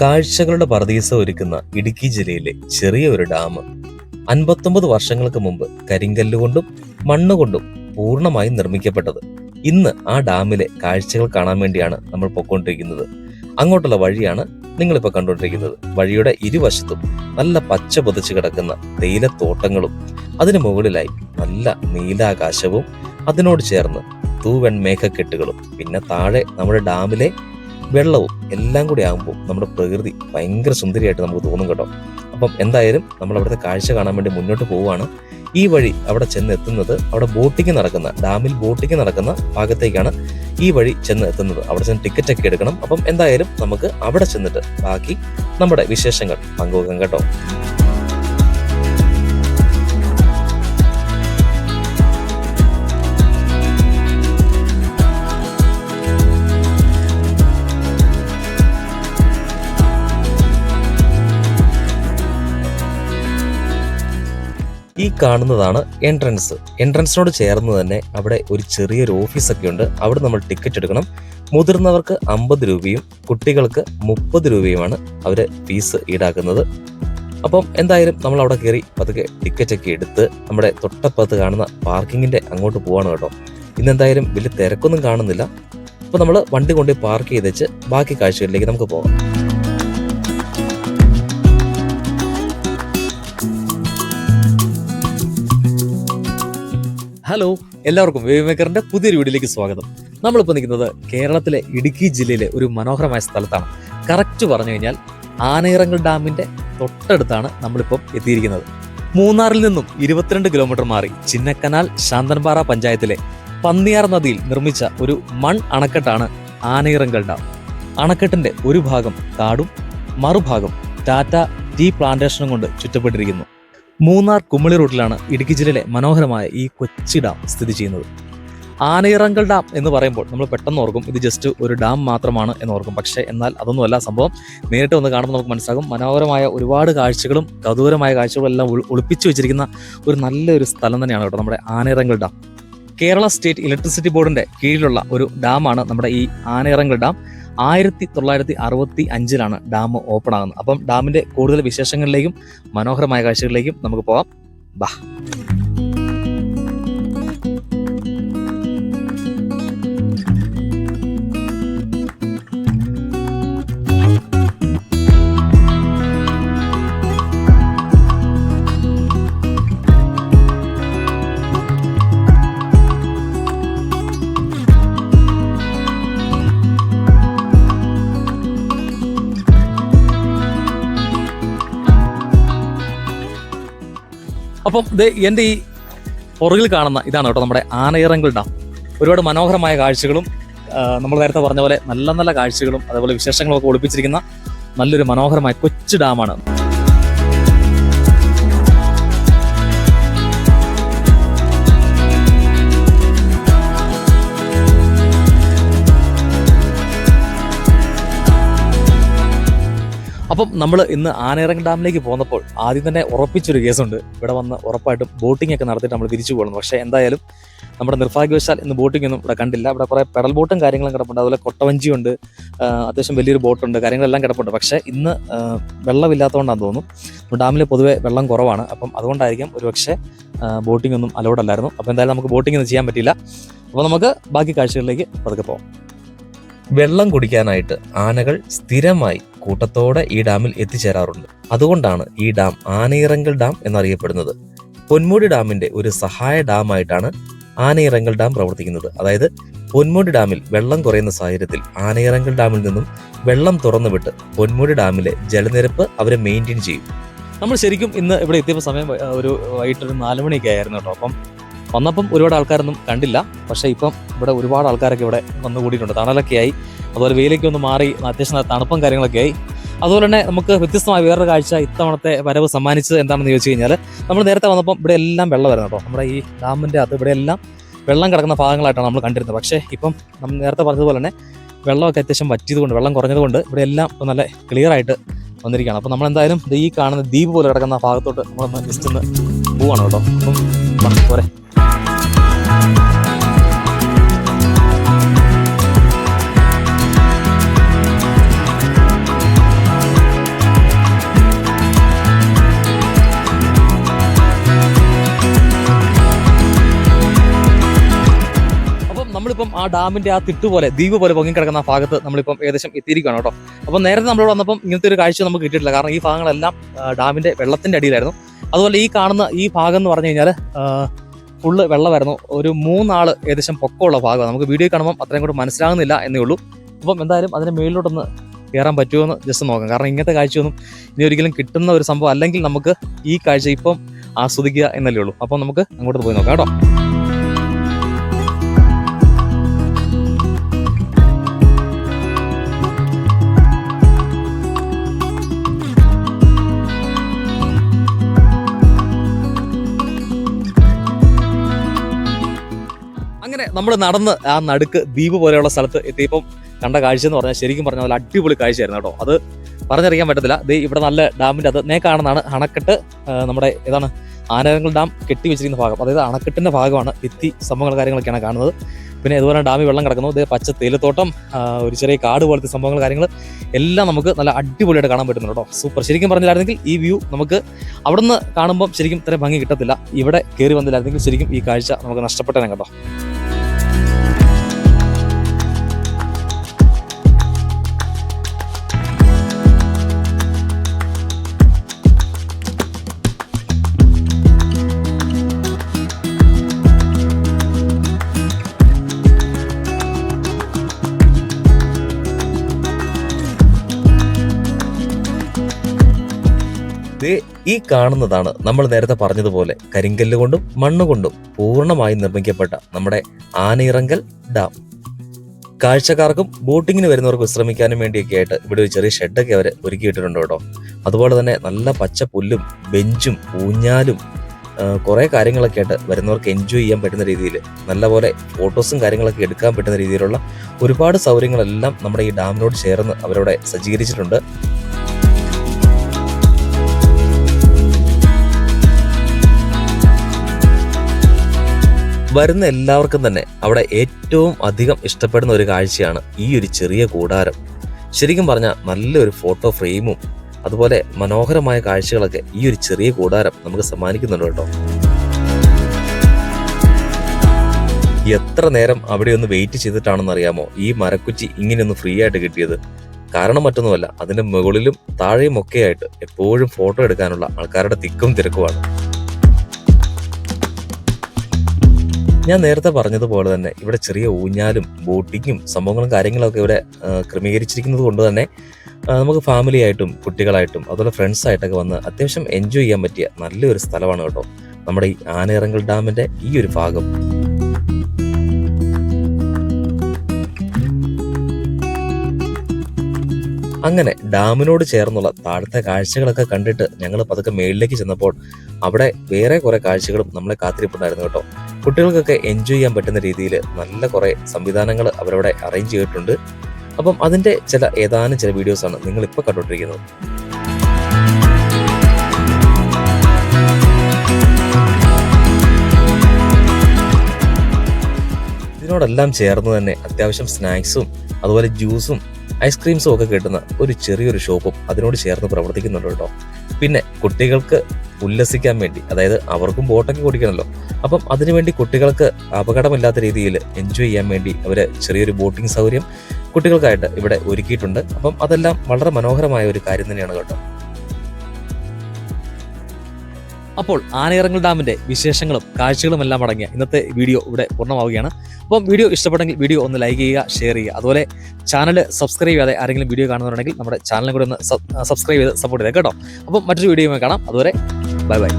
കാഴ്ചകളുടെ പർദീസ ഒരുക്കുന്ന ഇടുക്കി ജില്ലയിലെ ചെറിയ ഒരു ഡാം. അൻപത്തൊമ്പത് വർഷങ്ങൾക്ക് മുമ്പ് കരിങ്കല്ലുകൊണ്ടും മണ്ണുകൊണ്ടും മണ്ണ് കൊണ്ടും പൂർണമായും നിർമ്മിക്കപ്പെട്ടത്. ഇന്ന് ആ ഡാമിലെ കാഴ്ചകൾ കാണാൻ വേണ്ടിയാണ് നമ്മൾ പൊക്കോണ്ടിരിക്കുന്നത് അങ്ങോട്ടുള്ള വഴിയാണ് നിങ്ങളിപ്പോൾ കണ്ടുകൊണ്ടിരിക്കുന്നത്. വഴിയുടെ ഇരുവശത്തും നല്ല പച്ച പൊതിച്ച് കിടക്കുന്ന തേയിലത്തോട്ടങ്ങളും അതിനു മുകളിലായി നല്ല നീലാകാശവും അതിനോട് ചേർന്ന് തൂവെൺ മേഘക്കെട്ടുകളും പിന്നെ താഴെ നമ്മുടെ ഡാമിലെ വെള്ളവും എല്ലാം കൂടി ആകുമ്പോൾ നമ്മുടെ പ്രകൃതി ഭയങ്കര സുന്ദരിയായിട്ട് നമുക്ക് തോന്നും കേട്ടോ. അപ്പം എന്തായാലും നമ്മൾ അവിടുത്തെ കാഴ്ച കാണാൻ വേണ്ടി മുന്നോട്ട് പോവുകയാണ്. ഈ വഴി അവിടെ ചെന്ന് എത്തുന്നത് അവിടെ ബോട്ടിങ് നടക്കുന്ന ഡാമിൽ ബോട്ടിങ് നടക്കുന്ന ഭാഗത്തേക്കാണ് ഈ വഴി ചെന്ന് എത്തുന്നത്. അവിടെ ചെന്ന് ടിക്കറ്റ് ഒക്കെ എടുക്കണം. അപ്പം എന്തായാലും നമുക്ക് അവിടെ ചെന്നിട്ട് ബാക്കി നമ്മുടെ വിശേഷങ്ങൾ പങ്കുവെക്കാം കേട്ടോ. കാണുന്നതാണ് എൻട്രൻസ് എൻട്രൻസിനോട് ചേർന്ന് തന്നെ അവിടെ ഒരു ചെറിയൊരു ഓഫീസൊക്കെ ഉണ്ട്. അവിടെ നമ്മൾ ടിക്കറ്റ് എടുക്കണം. മുതിർന്നവർക്ക് അമ്പത് രൂപയും കുട്ടികൾക്ക് മുപ്പത് രൂപയുമാണ് അവർ ഫീസ് ഈടാക്കുന്നത്. അപ്പം എന്തായാലും നമ്മൾ അവിടെ കയറി പതുക്കെ ടിക്കറ്റൊക്കെ എടുത്ത് നമ്മുടെ തൊട്ടപ്പുറത്ത് കാണുന്ന പാർക്കിങ്ങിന്റെ അങ്ങോട്ട് പോവാണ് കേട്ടോ. ഇന്നെന്തായാലും വലിയ തിരക്കൊന്നും കാണുന്നില്ല. അപ്പോൾ നമ്മൾ വണ്ടി കൊണ്ട് പാർക്ക് ചെയ്ത് വെച്ച് ബാക്കി കാഴ്ചകളിലേക്ക് നമുക്ക് പോകാം. ഹലോ എല്ലാവർക്കും വേവ് മേക്കറിന്റെ പുതിയൊരു വീഡിയോയിലേക്ക് സ്വാഗതം. നമ്മളിപ്പോൾ നിൽക്കുന്നത് കേരളത്തിലെ ഇടുക്കി ജില്ലയിലെ ഒരു മനോഹരമായ സ്ഥലത്താണ്. കറക്റ്റ് പറഞ്ഞു കഴിഞ്ഞാൽ ആനയിറങ്ങൽ ഡാമിന്റെ തൊട്ടടുത്താണ് നമ്മളിപ്പം എത്തിയിരിക്കുന്നത്. മൂന്നാറിൽ നിന്നും ഇരുപത്തിരണ്ട് കിലോമീറ്റർ മാറി ചിന്നക്കനാൽ ശാന്തൻപാറ പഞ്ചായത്തിലെ പന്നിയാർ നദിയിൽ നിർമ്മിച്ച ഒരു മൺ അണക്കെട്ടാണ് ആനയിറങ്കൽ ഡാം. അണക്കെട്ടിന്റെ ഒരു ഭാഗം കാടും മറുഭാഗം ടാറ്റ ടീ പ്ലാന്റേഷനും കൊണ്ട് ചുറ്റപ്പെട്ടിരിക്കുന്നു. മൂന്നാർ കുമളി റോഡിലാണ് ഇടുക്കി ജില്ലയിലെ മനോഹരമായ ഈ കൊച്ചി ഡാം സ്ഥിതി ചെയ്യുന്നത്. ആനയിറങ്കൽ ഡാം എന്ന് പറയുമ്പോൾ നമ്മൾ പെട്ടെന്ന് ഓർക്കും ഇത് ജസ്റ്റ് ഒരു ഡാം മാത്രമാണ് എന്ന് ഓർക്കും. പക്ഷേ എന്നാൽ അതൊന്നുമല്ല സംഭവം. നേരിട്ട് ഒന്ന് കാണുമ്പോൾ നമുക്ക് മനസ്സിലാകും മനോഹരമായ ഒരുപാട് കാഴ്ചകളും കൗതുകരമായ കാഴ്ചകളും എല്ലാം ഒളിപ്പിച്ചു വെച്ചിരിക്കുന്ന ഒരു നല്ലൊരു സ്ഥലം തന്നെയാണ് കേട്ടോ നമ്മുടെ Anayirankal dam. Kerala state electricity ബോർഡിന്റെ കീഴിലുള്ള ഒരു ഡാമാണ് നമ്മുടെ ഈ ആനയിറങ്കൽ ഡാം. ആയിരത്തി തൊള്ളായിരത്തി അറുപത്തി അഞ്ചിലാണ് ഡാം ഓപ്പൺ ആകുന്നത്. അപ്പം ഡാമിന്റെ കൂടുതൽ വിശേഷങ്ങളിലേക്കും മനോഹരമായ കാഴ്ചകളിലേക്കും നമുക്ക് പോകാം. ബാ. അപ്പം എന്റെ ഈ പുറകിൽ കാണുന്ന ഇതാണ് കേട്ടോ നമ്മുടെ ആനയിറങ്കൽ ഡാം. ഒരുപാട് മനോഹരമായ കാഴ്ചകളും നമ്മൾ നേരത്തെ പറഞ്ഞ പോലെ നല്ല നല്ല കാഴ്ചകളും അതേപോലെ വിശേഷങ്ങളൊക്കെ ഒളിപ്പിച്ചിരിക്കുന്ന നല്ലൊരു മനോഹരമായ കൊച്ചു ഡാമാണ്. അപ്പം നമ്മൾ ഇന്ന് ആനയിറങ്ങൽ ഡാമിലേക്ക് പോന്നപ്പോൾ ആദ്യം തന്നെ ഉറപ്പിച്ചൊരു കേസുണ്ട്. ഇവിടെ വന്ന് ഉറപ്പായിട്ടും ബോട്ടിംഗ് ഒക്കെ നടത്തിയിട്ട് നമ്മൾ തിരിച്ചു പോകണം. പക്ഷേ എന്തായാലും നമ്മുടെ നിർഭാഗ്യവശാൽ ഇന്ന് ബോട്ടിംഗ് ഒന്നും ഇവിടെ കണ്ടില്ല. ഇവിടെ കുറേ പെഡൽ ബോട്ടും കാര്യങ്ങളും കിടപ്പുണ്ട്. അതുപോലെ കൊട്ടവഞ്ചിയുണ്ട് അത്യാവശ്യം വലിയൊരു ബോട്ടുണ്ട് കാര്യങ്ങളെല്ലാം കിടപ്പുണ്ട്. പക്ഷേ ഇന്ന് വെള്ളമില്ലാത്തതുകൊണ്ടാണെന്ന് തോന്നുന്നു. ഡാമിൽ പൊതുവേ വെള്ളം കുറവാണ്. അപ്പം അതുകൊണ്ടായിരിക്കും ഒരു പക്ഷേ ബോട്ടിംഗ് ഒന്നും അലൗഡ് അല്ലായിരുന്നു. അപ്പോൾ എന്തായാലും നമുക്ക് ബോട്ടിംഗ് ഒന്നും ചെയ്യാൻ പറ്റില്ല അപ്പോൾ നമുക്ക് ബാക്കി കാഴ്ചകളിലേക്ക് പതുക്കെ പോകാം വെള്ളം കുടിക്കാനായിട്ട് ആനകൾ സ്ഥിരമായി കൂട്ടത്തോടെ ഈ ഡാമിൽ എത്തിച്ചേരാറുണ്ട്. അതുകൊണ്ടാണ് ഈ ഡാം ആനയിറങ്കൽ ഡാം എന്നറിയപ്പെടുന്നത്. പൊന്മുടി ഡാമിന്റെ ഒരു സഹായ ഡാമായിട്ടാണ് ആനയിറങ്കൽ ഡാം പ്രവർത്തിക്കുന്നത്. അതായത് പൊന്മുടി ഡാമിൽ വെള്ളം കുറയുന്ന സാഹചര്യത്തിൽ ആനയിറങ്കൽ ഡാമിൽ നിന്നും വെള്ളം തുറന്നുവിട്ട് പൊന്മുടി ഡാമിലെ ജലനിരപ്പ് അവരെ മെയിന്റെയിൻ ചെയ്യും. നമ്മൾ ശരിക്കും ഇന്ന് ഇവിടെ എത്തിയപ്പോൾ സമയം ഒരു വൈകിട്ട് ഒരു നാല് മണിയൊക്കെ ആയിരുന്നു കേട്ടോ. അപ്പം വന്നപ്പം ഒരുപാട് ആൾക്കാരൊന്നും കണ്ടില്ല. പക്ഷേ ഇപ്പം ഇവിടെ ഒരുപാട് ആൾക്കാരൊക്കെ ഇവിടെ വന്നുകൂടിയിട്ടുണ്ട്. തണലൊക്കെ ആയി അതുപോലെ വെയിലേക്ക് ഒന്ന് മാറി അത്യാവശ്യം തണുപ്പും കാര്യങ്ങളൊക്കെ ആയി. അതുപോലെ തന്നെ നമുക്ക് വ്യത്യസ്തമായ വേറൊരു കാഴ്ച ഇത്തവണത്തെ വരവ് സമ്മാനിച്ചത് എന്താണെന്ന് ചോദിച്ചു കഴിഞ്ഞാൽ നമ്മൾ നേരത്തെ വന്നപ്പം ഇവിടെ എല്ലാം വെള്ളമായിരുന്നു കേട്ടോ. നമ്മുടെ ഈ ഡാമിന്റെ അത് ഇവിടെ എല്ലാം വെള്ളം കിടക്കുന്ന ഭാഗങ്ങളായിട്ടാണ് നമ്മൾ കണ്ടിരുന്നത്. പക്ഷേ ഇപ്പം നമ്മൾ നേരത്തെ പറഞ്ഞതുപോലെ തന്നെ വെള്ളമൊക്കെ അത്യാവശ്യം വറ്റിയതുകൊണ്ട് വെള്ളം കുറഞ്ഞതുകൊണ്ട് ഇവിടെ എല്ലാം ഇപ്പം നല്ല ക്ലിയർ ആയിട്ട് വന്നിരിക്കുകയാണ്. അപ്പോൾ നമ്മളെന്തായാലും ഈ കാണുന്ന ദ്വീപ് പോലെ കിടക്കുന്ന ഭാഗത്തോട്ട് നമ്മളൊന്ന് ജസ്റ്റ് ഒന്ന് പോവാണ് കേട്ടോ. അപ്പം പോരെ. നമ്മളിപ്പം ആ ഡാമിന്റെ ആ തിട്ടു പോലെ ദ്വീപ് പോലെ പൊങ്ങിക്കിടക്കുന്ന ആ ഭാഗത്ത് നമ്മളിപ്പം ഏകദേശം എത്തിയിരിക്കുകയാണ് കേട്ടോ. അപ്പം നേരത്തെ നമ്മളോട് വന്നപ്പം ഇങ്ങനത്തെ ഒരു കാഴ്ച നമുക്ക് കിട്ടിയിട്ടില്ല. കാരണം ഈ ഭാഗങ്ങളെല്ലാം ഡാമിന്റെ വെള്ളത്തിന്റെ അടിയിലായിരുന്നു. അതുപോലെ ഈ കാണുന്ന ഈ ഭാഗം എന്ന് പറഞ്ഞു കഴിഞ്ഞാൽ ഫുള്ള് വെള്ളമായിരുന്നു. ഒരു മൂന്നാൾ ഏകദേശം പൊക്കമുള്ള ഭാഗമാണ്. നമുക്ക് വീഡിയോ കാണുമ്പോൾ അത്രയും കൂടെ മനസ്സിലാകുന്നില്ല എന്നേ ഉള്ളൂ. അപ്പം എന്തായാലും അതിന് മേളിലോട്ടൊന്ന് കയറാൻ പറ്റുമോ എന്ന് ജസ്റ്റ് നോക്കാം. കാരണം ഇങ്ങനത്തെ കാഴ്ചയൊന്നും ഇനി ഒരിക്കലും കിട്ടുന്ന ഒരു സംഭവം അല്ലെങ്കിൽ നമുക്ക് ഈ കാഴ്ച ഇപ്പം ആസ്വദിക്കുക എന്നല്ലേ ഉള്ളൂ. അപ്പം നമുക്ക് അങ്ങോട്ട് പോയി നോക്കാം കേട്ടോ. നമ്മൾ നടന്ന് ആ നടുക്ക് ദ്വീപ് പോലെയുള്ള സ്ഥലത്ത് എത്തിയപ്പം കണ്ട കാഴ്ച എന്ന് പറഞ്ഞാൽ ശരിക്കും പറഞ്ഞാൽ അടിപൊളി കാഴ്ചയായിരുന്നു കേട്ടോ. അത് പറഞ്ഞറിയിക്കാൻ പറ്റത്തില്ല. ദേ ഇവിടെ നല്ല ഡാമിന്റെ അത് നേ കാണുന്നതാണ് അണക്കെട്ട് നമ്മുടെ ഏതാണ് ആനരങ്ങൾ ഡാം കെട്ടി വെച്ചിരിക്കുന്ന ഭാഗം. അതായത് അണക്കെട്ടിന്റെ ഭാഗമാണ് ഭിത്തി സംഭവങ്ങൾ കാര്യങ്ങളൊക്കെയാണ് കാണുന്നത്. പിന്നെ ഇതുപോലെ ഡാമിൽ വെള്ളം കിടക്കുന്നു. ഇതേ പച്ച തേയിലത്തോട്ടം ഒരു ചെറിയ കാട് പോലത്തെ സംഭവങ്ങൾ കാര്യങ്ങൾ എല്ലാം നമുക്ക് നല്ല അടിപൊളിയായിട്ട് കാണാൻ പറ്റുന്നു കേട്ടോ. സൂപ്പർ. ശരിക്കും പറഞ്ഞില്ലായിരുന്നെങ്കിൽ ഈ വ്യൂ നമുക്ക് അവിടുന്ന് കാണുമ്പം ശരിക്കും ഇത്ര ഭംഗി കിട്ടത്തില്ല. ഇവിടെ കയറി വന്നില്ലായിരുന്നെങ്കിൽ ശരിക്കും ഈ കാഴ്ച നമുക്ക് നഷ്ടപ്പെട്ടേനെ കേട്ടോ. ഈ കാണുന്നതാണ് നമ്മൾ നേരത്തെ പറഞ്ഞതുപോലെ കരിങ്കല്ല് കൊണ്ടും മണ്ണുകൊണ്ടും പൂർണമായി നിർമ്മിക്കപ്പെട്ട നമ്മുടെ ആനയിറങ്കൽ ഡാം. കാഴ്ചക്കാർക്കും ബോട്ടിങ്ങിന് വരുന്നവർക്ക് വിശ്രമിക്കാനും വേണ്ടിയൊക്കെ ആയിട്ട് ഇവിടെ ഒരു ചെറിയ ഷെഡൊക്കെ അവർ ഒരുക്കിയിട്ടിട്ടുണ്ട് കേട്ടോ. അതുപോലെ തന്നെ നല്ല പച്ച പുല്ലും ബെഞ്ചും ഊഞ്ഞാലും കുറേ കാര്യങ്ങളൊക്കെ ആയിട്ട് വരുന്നവർക്ക് എൻജോയ് ചെയ്യാൻ പറ്റുന്ന രീതിയിൽ നല്ലപോലെ ഫോട്ടോസും കാര്യങ്ങളൊക്കെ എടുക്കാൻ പറ്റുന്ന രീതിയിലുള്ള ഒരുപാട് സൗകര്യങ്ങളെല്ലാം നമ്മുടെ ഈ ഡാമിനോട് ചേർന്ന് അവരവിടെ സജ്ജീകരിച്ചിട്ടുണ്ട്. വരുന്ന എല്ലാവർക്കും തന്നെ അവിടെ ഏറ്റവും അധികം ഇഷ്ടപ്പെടുന്ന ഒരു കാഴ്ചയാണ് ഈ ഒരു ചെറിയ കൂടാരം. ശരിക്കും പറഞ്ഞാൽ നല്ലൊരു ഫോട്ടോ ഫ്രെയിമും അതുപോലെ മനോഹരമായ കാഴ്ചകളൊക്കെ ഈ ഒരു ചെറിയ കൂടാരം നമുക്ക് സമ്മാനിക്കുന്നുണ്ട് കേട്ടോ. എത്ര നേരം അവിടെ ഒന്ന് വെയിറ്റ് ചെയ്തിട്ടാണെന്ന് അറിയാമോ? ഈ മരക്കുറ്റി ഇങ്ങനെയൊന്ന് ഫ്രീ ആയിട്ട് കിട്ടിയത്. കാരണം മറ്റൊന്നുമല്ല അതിന്റെ മുകളിലും താഴെയും ഒക്കെ ആയിട്ട് എപ്പോഴും ഫോട്ടോ എടുക്കാനുള്ള ആൾക്കാരുടെ തിക്കും തിരക്കുമാണ്. ഞാൻ നേരത്തെ പറഞ്ഞതുപോലെ തന്നെ ഇവിടെ ചെറിയ ഊഞ്ഞാലും ബോട്ടിങ്ങും സംഭവങ്ങളും കാര്യങ്ങളൊക്കെ ഇവിടെ ക്രമീകരിച്ചിരിക്കുന്നത് കൊണ്ട് തന്നെ നമുക്ക് ഫാമിലി ആയിട്ടും കുട്ടികളായിട്ടും അതുപോലെ ഫ്രണ്ട്സ് ആയിട്ടൊക്കെ വന്ന് അത്യാവശ്യം എൻജോയ് ചെയ്യാൻ പറ്റിയ നല്ലൊരു സ്ഥലമാണ് കേട്ടോ നമ്മുടെ ഈ ആനയിറങ്കൽ ഡാമിന്റെ ഈ ഒരു ഭാഗം. അങ്ങനെ ഡാമിനോട് ചേർന്നുള്ള താഴത്തെ കാഴ്ചകളൊക്കെ കണ്ടിട്ട് ഞങ്ങൾ പതുക്കെ മേളിലേക്ക് ചെന്നപ്പോൾ അവിടെ വേറെ കുറെ കാഴ്ചകളും നമ്മളെ കാത്തിരിപ്പുണ്ടായിരുന്നു കേട്ടോ. കുട്ടികൾക്കൊക്കെ എൻജോയ് ചെയ്യാൻ പറ്റുന്ന രീതിയിൽ നല്ല കുറെ സംവിധാനങ്ങൾ അവരവിടെ അറേഞ്ച് ചെയ്തിട്ടുണ്ട്. അപ്പം അതിന്റെ ചില ഏതാനും ചില വീഡിയോസ് ആണ് നിങ്ങൾ ഇപ്പോൾ കണ്ടുകൊണ്ടിരിക്കുന്നത്. ഇതിനോടെല്ലാം ചേർന്ന് തന്നെ അത്യാവശ്യം സ്നാക്സും അതുപോലെ ജ്യൂസും ഐസ്ക്രീംസും ഒക്കെ കിട്ടുന്ന ഒരു ചെറിയൊരു ഷോപ്പും അതിനോട് ചേർന്ന് പ്രവർത്തിക്കുന്നുണ്ട് കേട്ടോ. പിന്നെ കുട്ടികൾക്ക് ഉല്ലസിക്കാൻ വേണ്ടി അതായത് അവർക്കും ബോട്ടൊക്കെ ഓടിക്കണമല്ലോ അപ്പം അതിനുവേണ്ടി കുട്ടികൾക്ക് അപകടമില്ലാത്ത രീതിയിൽ എൻജോയ് ചെയ്യാൻ വേണ്ടി അവർ ചെറിയൊരു ബോട്ടിംഗ് സൗകര്യം കുട്ടികൾക്കായിട്ട് ഇവിടെ ഒരുക്കിയിട്ടുണ്ട്. അപ്പം അതെല്ലാം വളരെ മനോഹരമായ ഒരു കാര്യം തന്നെയാണ് കേട്ടോ. അപ്പോൾ ആനയിറങ്ങൽ ഡാമിന്റെ വിശേഷങ്ങളും കാഴ്ചകളും എല്ലാം അടങ്ങിയ ഇന്നത്തെ വീഡിയോ ഇവിടെ പൂർണമാവുകയാണ്. അപ്പം വീഡിയോ ഇഷ്ടപ്പെട്ടെങ്കിൽ വീഡിയോ ഒന്ന് ലൈക്ക് ചെയ്യുക ഷെയർ ചെയ്യുക. അതുപോലെ ചാനൽ സബ്സ്ക്രൈബ് ചെയ്യാതെ ആരെങ്കിലും വീഡിയോ കാണുന്നുണ്ടെങ്കിൽ നമ്മുടെ ചാനലും കൂടെ ഒന്ന് സബ്സ്ക്രൈബ് ചെയ്ത് സപ്പോർട്ട് ചെയ്തേക്കാം കേട്ടോ. അപ്പം മറ്റൊരു വീഡിയോ കാണാം. അതുവരെ ബൈ ബൈ.